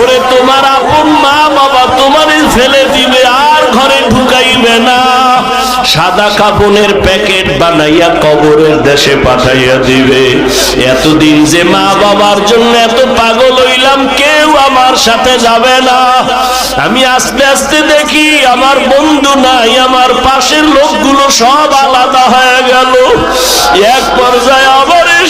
ওরে তোমার আপন মা বাবা, তোমারে ফেলে দিবে আর ঘরে ঢুকাইবে না। সাদা কাপনের প্যাকেট বানাইয়া কবরের দেশে পাঠাইয়া দিবে। এতদিন যে মা বাবার জন্য এত পাগল হইলাম, কেউ আমার সাথে যাবে না। আমি আস্তে আস্তে দেখি আমার বন্ধু নাই, আমার পাশের লোকগুলো সব আলাদা হয়ে গেল। এক পর্যায়ে আবার এই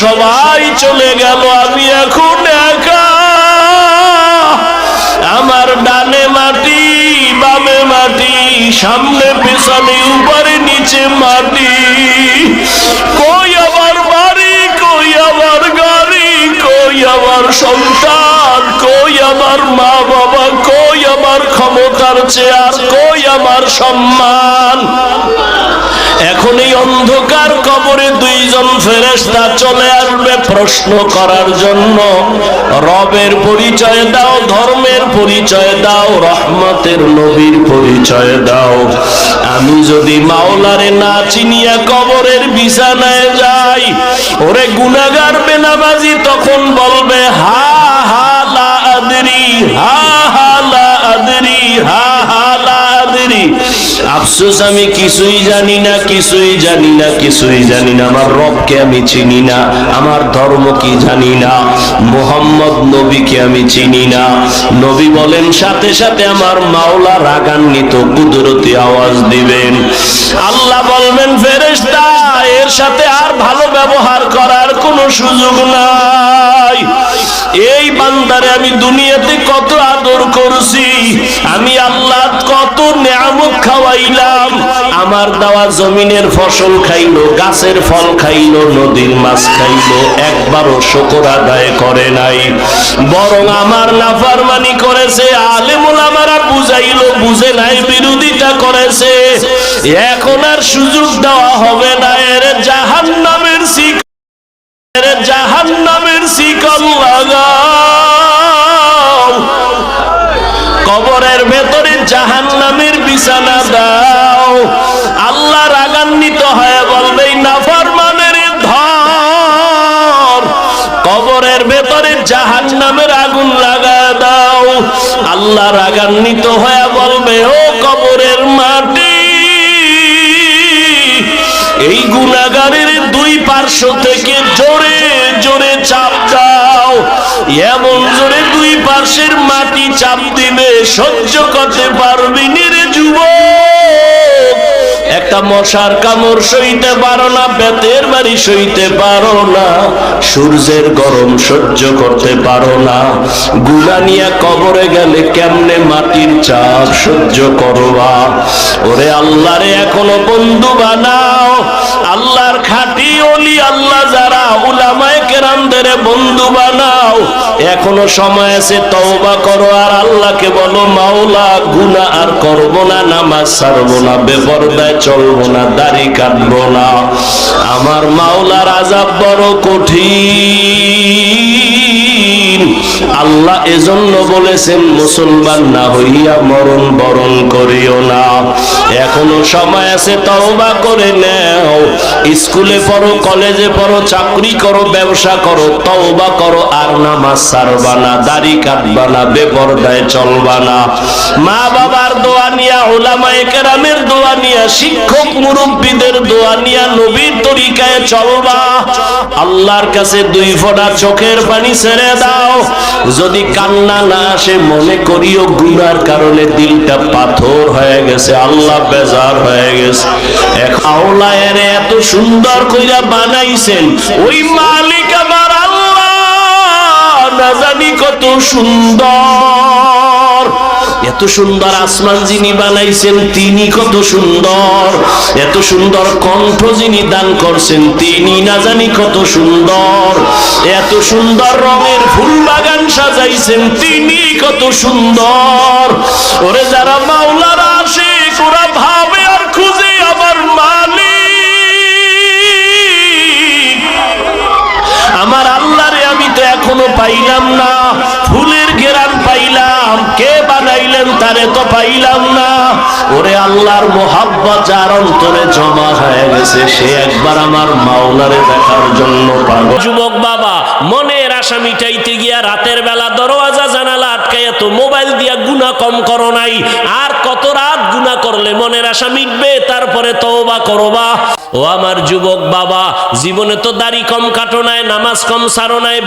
সবাই চলে গেল, আমি এখন একা। আমার ডানে মাটি, বামে মাটি, সামনে, পেছনে, উপরে, নিচে মাটি। কই আমার বাড়ি, কই আমার গাড়ি, কই আমার সন্তান, কই আমার মা ক্ষমতার চেয়ার কই আমার সম্মান? এখন এই অন্ধকার কবরে দুইজন ফেরেশতা চলে আসবে প্রশ্ন করার জন্য। রবের পরিচয় দাও, ধর্মের পরিচয় দাও, রহমতের নবীর পরিচয় দাও। আমি যদি মাওলারে না চিনিয়া কবরের বিছানায় যাই, ওরে গুনাগার বেনামাজি তখন বলবে, হা আফসোস, আমি কিছুই জানি না, কিছুই জানি না, কিছুই জানি না। আমার রবকে আমি চিনি না, আমার ধর্ম কি জানি না। মোহাম্মদ নবীকে আমি চিনি না। নবী বলেন, সাথে সাথে আমার মাওলা রাগান্বিত, কুদরতি আওয়াজ দিবেন। আল্লাহ বলবেন, ফেরেশতা, এর সাথে আর ভালো ব্যবহার করার কোনো সুযোগ নাই। এই বান্দারে আমি দুনিয়াতে কত আদর করছি, আমি আল্লাহ কত নিয়ামত খাওয়াইলাম। আমার দেওয়া জমিনের ফসল খাইলো, গাছের ফল খাইলো, নদীর মাছ খাইলো, একবারও শকর আদায় করে নাই। বরং আমার নাফারমানি করেছে, আলেমুল আমারা বুঝাইলো, বুঝে নাই, বিরোধিতা করেছে। এখন আর সুযোগ দেওয়া হবে না, এর জাহান নামের শিখ জাহান নামের শিকল লাগাও। কবরের ভেতরে জাহান নামের বিছানা দাও। আল্লাহ রাগান্বিত হয়ে বলবে নাফরমানের ধর কবরের ভেতরে জাহান নামের আগুন লাগা দাও। আল্লাহ রাগান্বিত হয়ে বলবে, ও কবরের মাটি এই গুণাগারের দুই পার্শ্ব থেকে জোরে জোরে চাপ দাও। এমন জোরে দুই পার্শ্বের মাটি চাপ দিলে সহ্য করতে পারবি নিরে যুবক। একটা মশার কামড় সইতে পারো না, বেতের বাড়ি সইতে পারো না, সূর্যের গরম সহ্য করতে পারো না। গুলা নিয়ে কবরে গেলে কেমনে মাটির চাপ সহ্য করবা? ওরে আল্লাহরে এখনও বন্ধু বানাও, আল্লাহর খাটি অলি আল্লাহ কেরামদের বন্ধু বানাও। এখনও সময় আছে, তওবা করো। আর আল্লাহকে বলো, মাওলা, গুনাহ আর করব না, নামাজ ছাড়ব না, বেপরদায় চলব না, দাড়ি কাটব না। আমার মাওলার আজাব বড় কঠিন। আল্লাহ এজন্য বলেছেন, মুসলমান না হইয়া মরণ বরণ করিও না। এখনও সময় আছে, তওবা করে নাও। স্কুলে পড়ো, কলেজে পড়ো, চাকরি করো, ব্যবসা করো, তওবা করো, আর নামাজ ছাড়বা না, দাড়ি কাটবা না, বেপরদায় চলবা না। মা বাবার দোয়া নিয়া ওলামায়ে কেরামের দোয়া নিয়া, শিক্ষক মুরব্বীদের দোয়া নিয়া, নবীর তরিকায় চলবা। আল্লাহর কাছে দুই ফোঁটা চোখের পানি ছেড়ে দাও। যদি কান্না না আসে, মনে করিও গুনার কারণে দিলটা পাথর হয়ে গেছে, আল্লাহ বেজার হয়ে গেছে। এক আওলায়ের এত সুন্দর কইরা বানাইছেন, ওই মালিক আমার আল্লাহ, না জানি কত সুন্দর। এত সুন্দর আসমান যিনি বানাইছেন, তিনি কত সুন্দর। এত সুন্দর কণ্ঠ যিনি দান করছেন, তিনি না জানি কত সুন্দর। এত সুন্দর রঙের ফুল বাগান সাজাইছেন, তিনি কত সুন্দর। ওরে যারা মাওলারা আসে, ওরা ভাবে আর খুঁজে আমার মালিক। পাইলাম না। ফুলের ঘেরান পাইলাম কে বানাইলেন তারে তো পাইলাম না। ওরে আল্লাহর মোহাব্বত যার অন্তরে জমা হয়ে গেছে, সে একবার আমার মাওলারে দেখার জন্য পাগল। যুবক বাবা মনের আশা মিটাইতে গিয়া রাতের বেলা দরওয়াজা জানালা আটকাইয়া তো মোবাইল দিয়া গুণা কম করো নাই। আর কত রাত গুণা করলে মনের আশা মিটবে? তারপরে তওবা করবা ও আমার যুবক বাবা, জীবনে তো দাড়ি কম কাটো নাই, নামাজ কম সারো নাই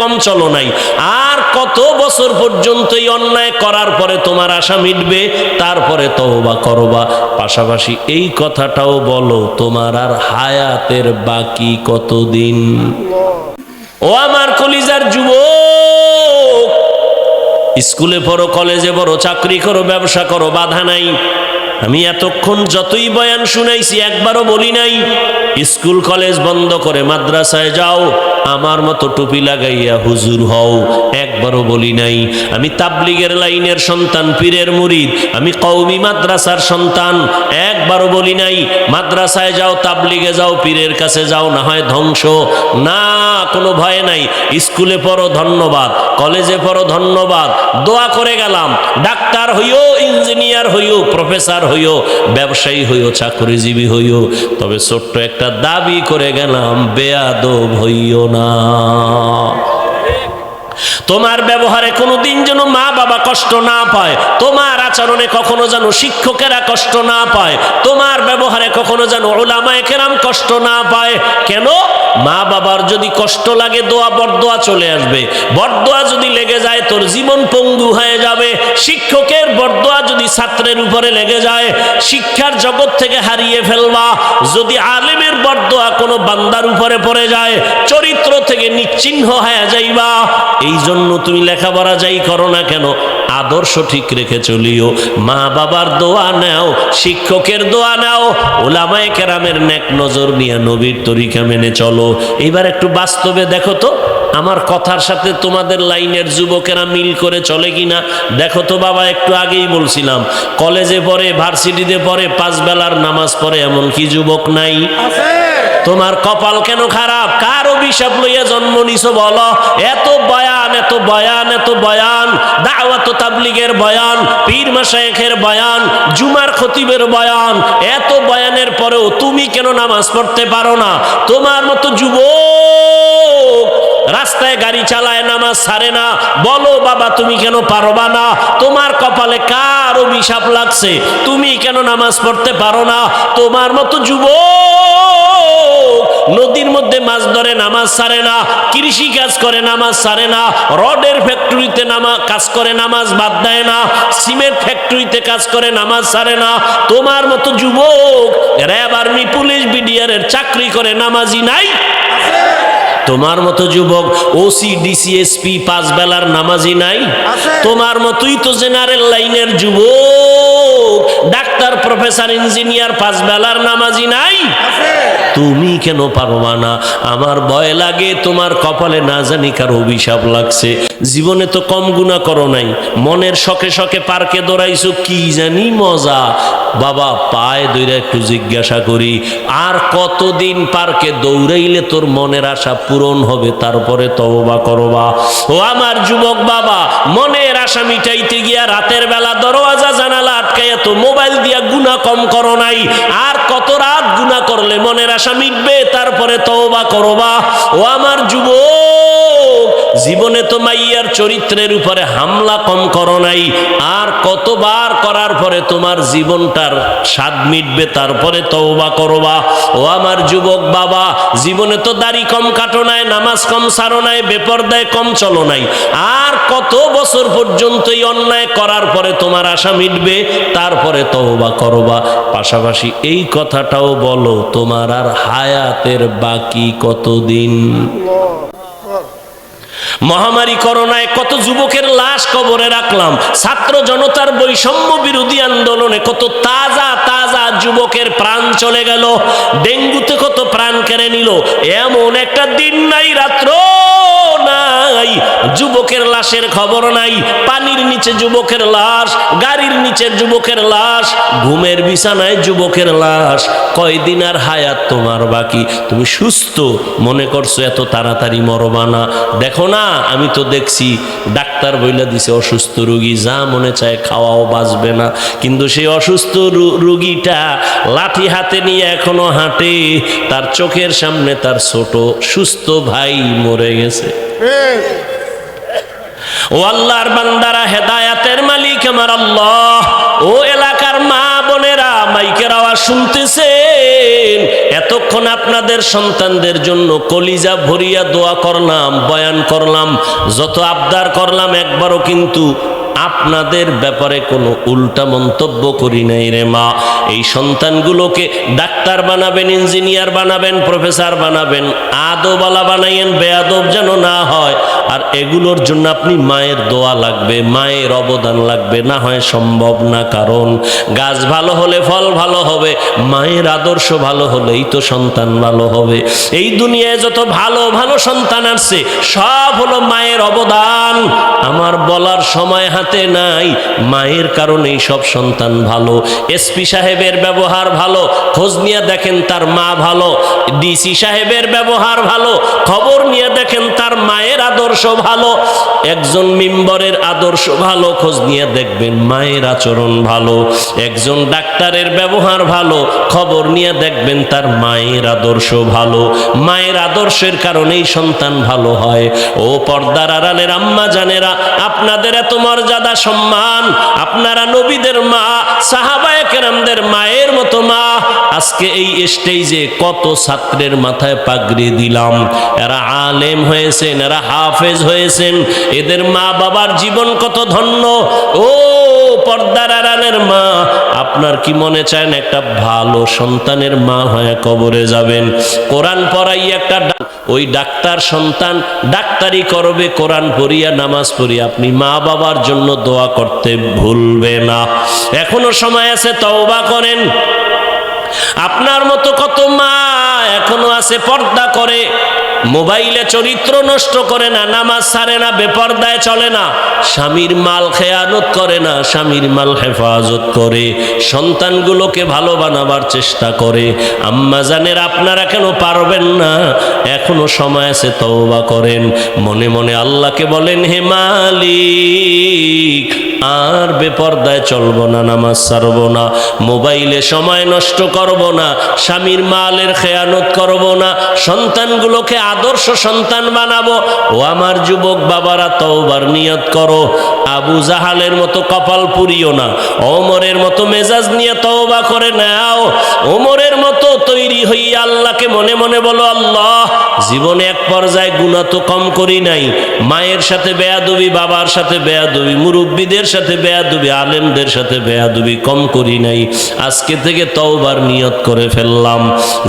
কম চলো নাই। আর কত বছর পর্যন্ত এই অন্যায় করার পরে তোমার আশা মিটবে? তারপরে তওবা করবা পাশাপাশি এই কথাটাও বলো, তোমার আর হায়াতের বাকি কতদিন? ও আমার কলিজার যুবক, স্কুলে পড়ো, কলেজে পড়ো, চাকরি করো, ব্যবসা করো, বাধা নাই। আমি এতক্ষণ যতই বয়ান শুনাইছি, একবারও বলি নাই, স্কুল, কলেজ বন্ধ করে মাদ্রাসায় যাও, আমার মতো টুপি লাগাইয়া হুজুর হও, একবারও বলি নাই। আমি তাবলিগের লাইনের সন্তান, পীরের মুরিদ, আমি কৌমি মাদ্রাসার সন্তান একবারও বলি নাই, মাদ্রাসায় যাও, তাবলিগে যাও, পীরের কাছে যাও, না হয় ধ্বংস। না, কোনো ভয় নাই। স্কুলে পড়ো, ধন্যবাদ। কলেজে পড়ো, ধন্যবাদ। দোয়া করে গেলাম। ডাক্তার হইও, ইঞ্জিনিয়ার হইও, প্রফেসর হইও, ব্যবসায়ী হইও, চাকরিজীবী হইও। তবে ছোট্ট একটা দাবি করে গেলাম, বেয়াদব হইও না। তোমার ব্যবহারে কোনোদিন যেন মা বাবা কষ্ট না পায়, তোমার আচরণে কখনো যেন শিক্ষকেরা কষ্ট না পায়, তোমার ব্যবহারে কখনো যেন ওলামায় কেরাম কষ্ট না পায়। কেন? মা বাবার যদি কষ্ট লাগে, দোয়া বরদোয়া চলে আসবে। বরদোয়া যদি লেগে যায়, তোর জীবন পঙ্গু হয়ে যাবে। শিক্ষকের বরদোয়া যদি ছাত্রের উপরে লেগে যায়, শিক্ষার জগৎ থেকে হারিয়ে ফেলবা। যদি আলেমের বরদোয়া কোনো বান্দার উপরে পড়ে যায়, চরিত্র থেকে নিশ্চিহ্ন হয়ে যাইবা। এই জন্য তুমি লেখাপড়া যাই করো না কেন? আদর্শ ঠিক রেখে চলিও মা বাবার দোয়া নাও, শিক্ষকের দোয়া নাও, ওলামায় কেরামের নেক নজর নিয়ে নবীর তরিকা মেনে চলো। এবার একটু বাস্তবে দেখো তো, আমার কথার সাথে তোমাদের লাইনের যুবকেরা মিল করে চলে কিনা? দেখো তো বাবা, একটু আগেই বলছিলাম, কলেজে পড়ে, ভার্সিটিতে পড়ে পাঁচ বেলার নামাজ পড়ে এমন কি যুবক নাই? তোমার কপাল কেন খারাপ? কার অভিশাপ লইয়া জন্ম নিছো বলো? এত বয়ান এত বয়ান এত বয়ান। দাওয়াত তাবলিগের বয়ান, পীর মাসায়েখের বয়ান, জুমার খতিবের বয়ান। এত বয়ানের পরেও তুমি কেন নামাজ পড়তে পারো না? তোমার মতো যুবক রাস্তায় গাড়ি চালায়, নামাজ ছাড়ে না। বলো, বাবা, তুমি কেন পারবা না? তোমার কপালে কার অভিশাপ লাগছে? তুমি কেন নামাজ পড়তে পারো না? তোমার মতো যুবক নদীর মধ্যে মাছ ধরে নামাজ সারে না। কৃষি কাজ করে নামাজ সারে না। রডের ফ্যাক্টরিতে নামা কাজ করে নামাজ বাদ দেয় না। সিমেন্ট ফ্যাক্টরিতে কাজ করে নামাজ সারে না। তোমার মতো যুবক র্যাব আর্মি পুলিশ বিডিআরের চাকরি করে নামাজি নাই? তোমার মতো যুবক ওসি ডিসিএসপি পাঁচ বেলার নামাজি নাই? তোমার মতোই তো জেনারেল লাইনের যুবক ডাক্তার প্রফেসর ইঞ্জিনিয়ার পাঁচ বেলার নামাজি নাই? তুমি কেন পারবা না? আমার ভয় লাগে, তোমার কপালে না জানি কার অভিশাপ লাগছে। জীবনে তো কম গুণা করো নাই। মনের শখে শখে পার্কে দৌড়াইছো, কি জানি মজা। বাবা, পায়ে দইরা একটু জিজ্ঞাসা করি, আর কতদিন পার্কে দৌড়াইলে তোর মনের আশা পূরণ হবে? তারপরে তওবা করবা। ও আমার যুবক বাবা, মনের আশা মিটাইতে গিয়া রাতের বেলা দরওয়াজা জানালা আটকাইয়া তো মোবাইল দিয়া গুণা কম করো নাই। আর কত রাত গুণা করলে মনের আশা মিটবে, তারপরে তওবা করবা। ও আমার যুবক, জীবনে তো মাইয়ার চরিত্রের উপরে হামলা কম করো নাই, আর কতবার করার পরে তোমার জীবনটার স্বাদ মিটবে, তারপরে তওবা করবা। ও আমার যুবক বাবা, জীবনে তো দাড়ি কম কাটো নাই, নামাজ কম সারো নাই, বেপরদায় কম চলো নাই, আর কত বছর পর্যন্ত এই অন্যায় করার পরে তোমার আশা মিটবে, তারপরে তওবা করবা। পাশাপাশি এই কথাটাও বলো, তোমার আর হায়াতের বাকি কতদিন? মহামারী করোনায় কত যুবকের লাশ কবরে রাখলাম, ছাত্র জনতার বৈষম্য বিরোধী আন্দোলনে কত তাজা তাজা যুবকের প্রাণ চলে গেল, ডেঙ্গুতে কত প্রাণ কেড়ে নিল, এমন একটা দিন নাই রাত্র। নাই যুবকের লাশের খবর নাই, পানির নিচে যুবকের লাশ, গাড়ির নিচে যুবকের লাশ, ঘুমের বিছানায় যুবকের লাশ, কয়দিন আর হায়াত তোমার বাকি? তুমি সুস্থ, মনে করছ এত তাড়াতাড়ি মরবা না? দেখো না, আমি তো দেখছি, ডাক্তার বইলা দিছে, অসুস্থ রুগী যা মনে চায় খাওয়াও বাঁচবে না। কিন্তু সেই অসুস্থ রুগীটা লাঠি হাতে নিয়ে এখনও হাঁটে, তার চোখের সামনে তার ছোট সুস্থ ভাই মরে গেছে। ও আল্লাহর বান্দারা, হেদায়াতের মালিক আমার আল্লাহ। ও এলাকার মা বোনেরা, মাইকের আওয়াজ শুনতেছেন। এতক্ষণ আপনাদের সন্তানদের জন্য কলিজা ভরিয়া দোয়া করলাম, বয়ান করলাম, যত আবদার করলাম, একবারও কিন্তু আপনাদের ব্যাপারে কোনো উল্টা মন্তব্য করি নাই রে মা। এই সন্তানগুলোকে ডাক্তার বানাবেন, ইঞ্জিনিয়ার বানাবেন, প্রফেসর বানাবেন আদবালা বানাইয়েন, বেয়াদব যেন না হয়। আর এগুলোর জন্য আপনি মায়ের দোয়া লাগবে, মায়ের অবদান লাগবে, না হয় সম্ভব না কারণ। গাছ ভালো হলে ফল ভালো হবে, মায়ের আদর্শ ভালো হলেই তো সন্তান ভালো হবে। এই দুনিয়ায় যত ভালো ভালো সন্তান আসছে, সব হলো মায়ের অবদান। আমার বলার সময় হাতে নাই, মায়ের কারণেই সব সন্তান ভালো। এসপি সাহেবের ব্যবহার ভালো, খোঁজ নিয়ে দেখেন তার মা ভালো ডিসি সাহেবের ব্যবহার ভালো, খবর নিয়ে দেখেন তার মায়ের আদর্শ ভালো, একজন মিম্বরের আদর্শ ভালো, খোঁজ নিয়ে দেখবেন মায়ের আচরণ ভালো, একজন ডাক্তারের ব্যবহার ভালো, খবর নিয়ে দেখবেন তার মায়ের আদর্শ ভালো, মায়ের আদর্শের কারণেই সন্তান ভালো হয়। ও পর্দার আড়ালের আম্মা জানেরা, আপনাদের এত মর্যাদা সম্মান। আপনারা নবীদের মা সাহাবায়ে কেরামদের মায়ের মতো মা। আজকে এই স্টেজে কত ছাত্রের মাথায় পাগড়ি দিলাম। এরা আলেম হয়েছেন, এরা হাফেজ হয়েছেন। এদের মা বাবার জীবন কত ধন্য। ও পর্দার আড়ালের মা, আপনার কি মনে চায় একটা ভালো সন্তানের মা হয়ে কবরে যাবেন? কোরআন পড়াই একটা ওই ডাক্তার সন্তান ডাক্তারি করবে, কোরআন পড়িয়া, নামাজ পড়িয়া। আপনি মা বাবার জন্য দোয়া করতে ভুলবে না। এখনও সময় আছে, তওবা করেন। আপনার মতো কত মা এখনও আছে, পর্দা করে। মোবাইলে চরিত্র নষ্ট করে না, নামাজ সারে না, বেপর্দায় চলে না, স্বামীর মাল খেয়ানত করে না, স্বামীর মাল হেফাজত করে, সন্তানগুলোকে ভালো বানাবার চেষ্টা করে। আম্মা জানের আপনারা কেন পারবেন না? এখনও সময় আছে, তওবা করেন। মনে মনে আল্লাহকে বলেন, হে মালিক আর বেপর্দায় চলবো না, নামাজ সারবো না, মোবাইলে সময় নষ্ট করব না, স্বামীর মালের খেয়ানত করব না, সন্তানগুলোকে আদর্শ সন্তান বানাবো। ও আমার যুবক বাবারা, তওবার নিয়ত করো। আবু জাহালের মতো কপাল পুরিও না, ওমরের মতো মেজাজ নিয়ে তওবা করে নাও। ওমরের মতো তৈরি হইয়া আল্লাহকে মনে মনে বলো, আল্লাহ, জীবনে এক পর্যায়ে গুণা তো কম করি নাই। মায়ের সাথে বেয়াদবি, বাবার সাথে বেয়াদবি, মুরব্বীদের সাথে বেয়াদবি, আলেমদের সাথে বেয়াদবি কম করি নাই। আজকে থেকে তওবার নিয়ত করে ফেললাম।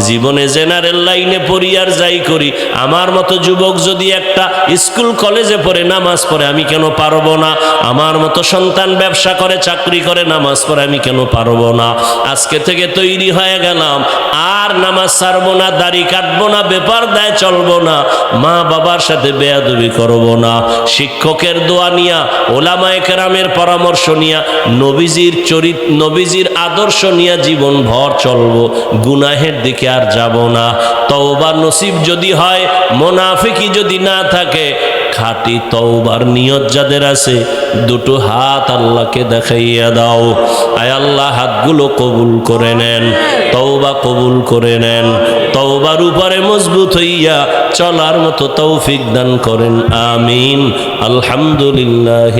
জীবনে জেনারেল লাইনে পড়ি আর যাই করি। আমার মতো যুবক যদি একটা স্কুল, কলেজে পড়ে, নামাজ পড়ে, আমি কেন পারব না? আমার মতো সন্তান ব্যবসা করে, চাকরি করে, নামাজ পড়ে, আমি কেন পারব না? আজকে থেকে তৈরি হয়ে গেলাম। আর নামাজ ছাড়বো না, দাড়ি কাটবো না বেপার দায় চলবো না। মা বাবার সাথে বেয়াদুবি করব না। শিক্ষকের দোয়া নিয়া ওলামায়ে কেরামের পরামর্শ নিয়া নবীজির চরিত, নবীজির আদর্শ নিয়া জীবন ভর চলবো। গুনাহের দিকে আর যাব না। তওবা নসিব যদি হয় মোনাফিকি যদি না থাকে, খাঁটি তওবার নিয়ত যাদের আছে, দুটো হাত আল্লাহকে দেখাইয়া দাও। আয় আল্লাহ, হাতগুলো কবুল করে নেন, তওবা কবুল করে নেন। তওবার উপরে মজবুত হইয়া চলার মতো তৌফিক দান করেন, আমিন। আলহামদুলিল্লাহ